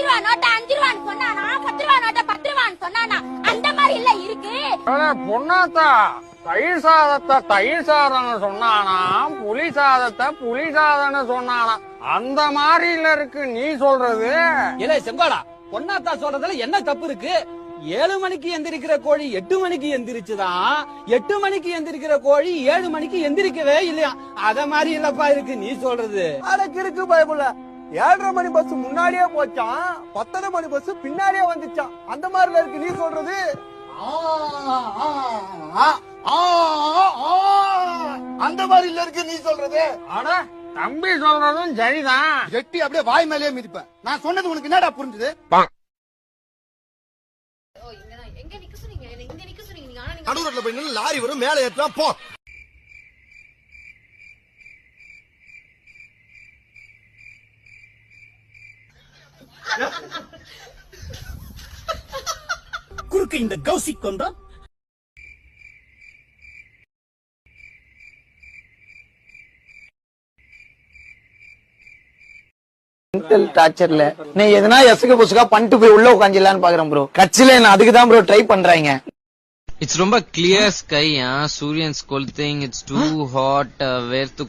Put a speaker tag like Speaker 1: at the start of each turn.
Speaker 1: அஞ்சு ரூபா நோட்டை அஞ்சு ரூபான்னு சொன்னானா? பத்து ரூபா நோட்டை பத்து ரூபான்னு சொன்னானா? அந்த மாதிரி இல்ல இருக்கு.
Speaker 2: அட, பொன்னாத்தா தயிர் சாதத்தை தயிர் சாதம்னு சொன்னானா புலி சாதத்தை புலி சாதம்னு சொன்னானா. அந்த மாதிரில இருக்கு. நீ சொல்றது?
Speaker 3: இல்ல செம்பாடா பொன்னாத்தா சொல்றதுல என்ன தப்பு இருக்கு? ஏழு மணிக்கு எந்திரிக்கிற கோழி எட்டு மணிக்கு எந்திரிச்சுதான். எட்டு மணிக்கு எந்திரிக்கிற கோழி ஏழு மணிக்கு எந்திரிக்கவே இல்லையா அத மாதிரி இல்லப்பா இருக்கு. நீ சொல்றது?
Speaker 4: அடக்கு இருக்கு பயமுள்ள ஏழரை மணி பஸ் முன்னாடியே போச்சான் பத்தரை மணி பஸ் பின்னாடியே வந்துச்சான் அந்த மாதிரில இருக்கு நீ சொல்றது?
Speaker 5: அந்த மாதிரி இல்ல இருக்கு நீ சொல்றது?
Speaker 2: அட தம்பி சொல்றதும் சரிதான்.
Speaker 5: எட்டி அப்படியே வாய் மேலேயே மிதிப்பேன். நான் சொன்னது உனக்கு என்னடா புரிஞ்சுது?
Speaker 6: ஆனா
Speaker 5: நடுவுல போய் நின்னு லாரி வரும் மேலே ஏற்றா போ.
Speaker 7: குறுக்கு இந்த
Speaker 8: மென்டல் டார்ச்சர்ல நீ எதனா எசக புசுக்கா பண்ணிட்டு போய் உள்ள உட்காந்துலான்னு பாக்குறேன் ப்ரோ கட்சியில என்ன அதுக்கு தான் ப்ரோ ட்ரை பண்றாங்க
Speaker 9: It's ரொம்ப clear sky, yeah. Suryan's cold thing. It's too hot. Uh, where to